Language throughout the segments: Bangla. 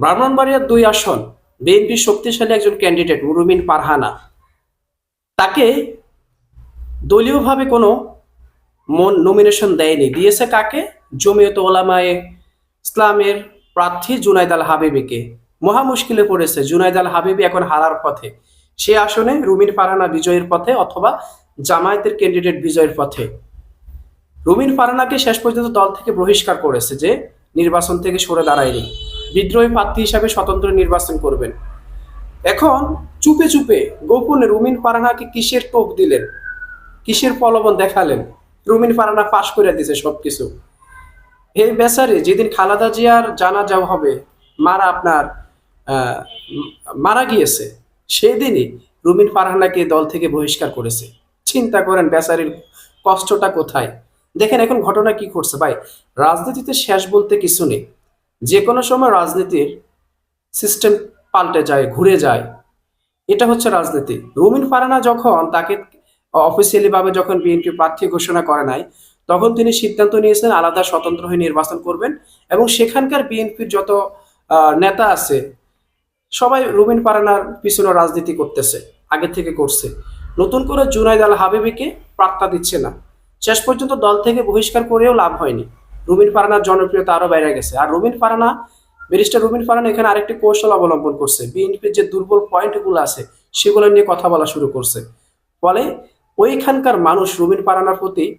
ব্রাহ্মণবাড়িয়ার দুই আসন বিএনপির শক্তিশালী একজন ক্যান্ডিডেট রুমিন পারহানা। তাকে দলীয়ভাবে কোনো নমিনেশন দেয়নি। দিয়েছে কাকে? জমিয়ত ওলামায়ে ইসলামের প্রার্থী জুনাইদ আল হাবিবিকে। মহা মুশকিলে পড়েছে, জুনাইদ আল হাবিবি এখন হারার পথে। সে আসনে রুমিন ফারহানা বিজয়ের পথে অথবা জামায়াতের ক্যান্ডিডেট বিজয়ের পথে। রুমিন পারানাকে শেষ পর্যন্ত দল থেকে বহিষ্কার করেছে যে নির্বাচন থেকে সরে দাঁড়ায়নি। বিদ্রোহী প্রার্থী হিসাবে স্বতন্ত্র নির্বাচন করবেন। এখন চুপে চুপে গোপনে রুমিন ফারহানাকে কিসের টোপ দিলেন? কিসের প্রলোভন দেখালেন? রুমিন ফারহানা ফাঁস করে দিয়েছে সবকিছু। এই বেচারে, যেদিন খালাদা জিয়ার জানা যাওয়া হবে, মারা আপনার মারা গিয়েছে, সেদিনই রুমিন ফারহানাকে দল থেকে বহিষ্কার করেছে। চিন্তা করেন বেচারির কষ্টটা কোথায়? দেখেন এখন ঘটনা কি করছে ভাই, রাজনীতিতে শেষ বলতে কিছু নেই। যে কোনো সময় রাজনীতির সিস্টেম পাল্টে যায়, ঘুরে যায়। এটা হচ্ছে রাজনীতি। রুমিন ফারানা যখন তাকে অফিসিয়ালি ভাবে যখন বিএনপি প্রার্থী ঘোষণা করে নাই, তখন তিনি সিদ্ধান্ত নিয়েছেন আলাদা স্বতন্ত্র হয়ে নির্বাচন করবেন এবং সেখানকার বিএনপির যত নেতা আছে, সবাই রুমিন পারানার পিছনে রাজনীতি করতেছে, আগে থেকে করছে। নতুন করে জুনাইদ আল হাবিবিকে প্রার্থা দিচ্ছে না। শেষ পর্যন্ত দল থেকে বহিষ্কার করেও লাভ হয়নি। রুমিন ফারানার জনপ্রিয়তা আরও বেড়ে গেছে। আর রুমিন ফারানা, ব্যারিস্টার রুমিন ফারানা এখানে আরেকটি কৌশল অবলম্বন করছে। বিএনপির যে দুর্বল পয়েন্টগুলো আছে, সেগুলো নিয়ে কথা বলা শুরু করছে। ফলে ওইখানকার মানুষ রুমিন পারানার প্রতি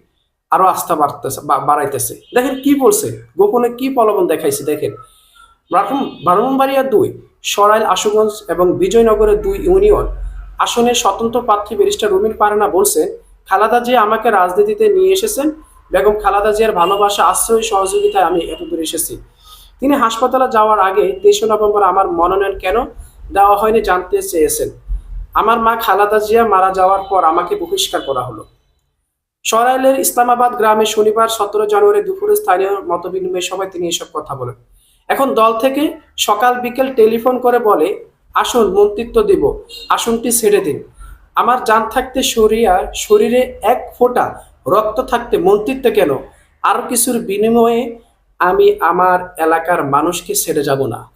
আরও আস্থা বাড়তেছে বাড়াইতেছে। দেখেন কি বলছে? গোপনে কি প্রলোভন দেখাইছে? দেখেন ব্রাহ্ম- ব্রাহ্মণবাড়িয়া দুই, সরাইল, আশুগঞ্জ এবং বিজয়নগরের দুই ইউনিয়ন আসনের স্বতন্ত্র প্রার্থী ব্যারিস্টার রুমিন পারানা বলছেন খালাদা জিয়া আমাকে রাজনীতিতে নিয়ে এসেছেন বেগম খালাদা জিয়ার ভালোবাসা, আশ্রয়, সহযোগিতায় আমি এতদূর এসেছি। তিনি হাসপাতালে যাওয়ার আগে তেইশে নভেম্বর আমার মনোনয়ন কেন দেওয়া হয়নি জানতে চেয়েছেন। আমার মা খালাদা জিয়া মারা যাওয়ার পর আমাকে বহিষ্কার করা হলো। সরাইলের ইসলামাবাদ গ্রামে শনিবার সতেরো জানুয়ারি দুপুরে স্থানীয় মতবিনিময় সভায় তিনি এসব কথা বলেন। এখন দল থেকে সকাল বিকেল টেলিফোন করে বলে, আসুন, মন্ত্রিত্ব দেব। আসনটি ছেড়ে দিন। আমার জান থাকতে শরীর শরীরে এক ফোঁটা রক্ত থাকতে মন্ত্রিত্ব কেন? আরও কিছুর বিনিময়ে আমি আমার এলাকার মানুষকে ছেড়ে যাব না।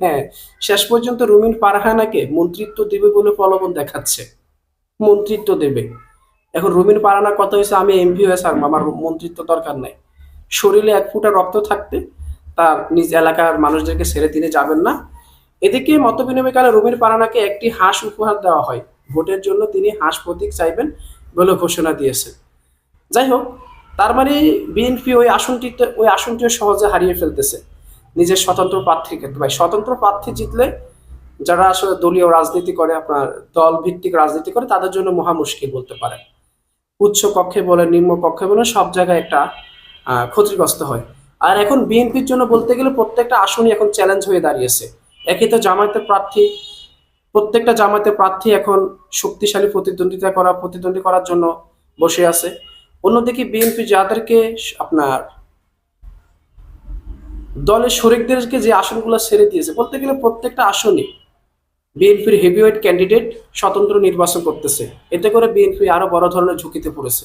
শেষ পর্যন্ত রুমিন পারহানাকে মন্ত্রিত্ব দেবে বলে প্রলোভন দেখাচ্ছে। মন্ত্রিত্ব দেবে। এখন রুমিন পারানা কথা হয়েছে? আমি এমপি হয়ে স্যার আমার মন্ত্রিত্ব দরকার নাই। শরীরে এক ফুটা রক্ত থাকতে তার নিজ এলাকার মানুষদেরকে ছেড়ে তিনি যাবেন না। এদিকে মত মতবিনিময়কালে রুমিন পারানাকে একটি হাঁস উপহার দেওয়া হয়। ভোটের জন্য তিনি হাঁস প্রতীক চাইবেন বলে ঘোষণা দিয়েছেন যাই হোক তার মানে বিএনপি ওই আসনটিতে, ওই আসনটিও সহজে হারিয়ে ফেলতেছে। নিজের স্বতন্ত্র প্রার্থীর ক্ষেত্রে। ভাই, স্বতন্ত্র প্রার্থী জিতলে যারা আসলে দলীয় রাজনীতি করে, আপনার দল ভিত্তিক রাজনীতি করে, তাদের জন্য মহা মুশকিল বলতে পারে উচ্চ কক্ষে বলে নিম্ন কক্ষে বলে সব জায়গায় একটা ক্ষতিগ্রস্ত হয়। আর এখন বিএনপির জন্য বলতে গেলে প্রত্যেকটা আসনই এখন চ্যালেঞ্জ হয়ে দাঁড়িয়েছে। একই তো জামায়াতের প্রার্থী, প্রত্যেকটা জামায়াতের প্রার্থী এখন শক্তিশালী প্রতিদ্বন্দ্বিতা করা, প্রতিদ্বন্দ্বী করার জন্য বসে আছে। অন্যদিকে বিএনপি যাদেরকে আপনার দলের শরিকদেরকে যে আসনগুলো ছেড়ে দিয়েছে, বলতে গেলে প্রত্যেকটা আসনে বিএনপির হেভিওয়েট ক্যান্ডিডেট স্বতন্ত্র নির্বাচন করতেছে। এতে করে বিএনপি আরও বড় ধরনের ঝুঁকিতে পড়েছে।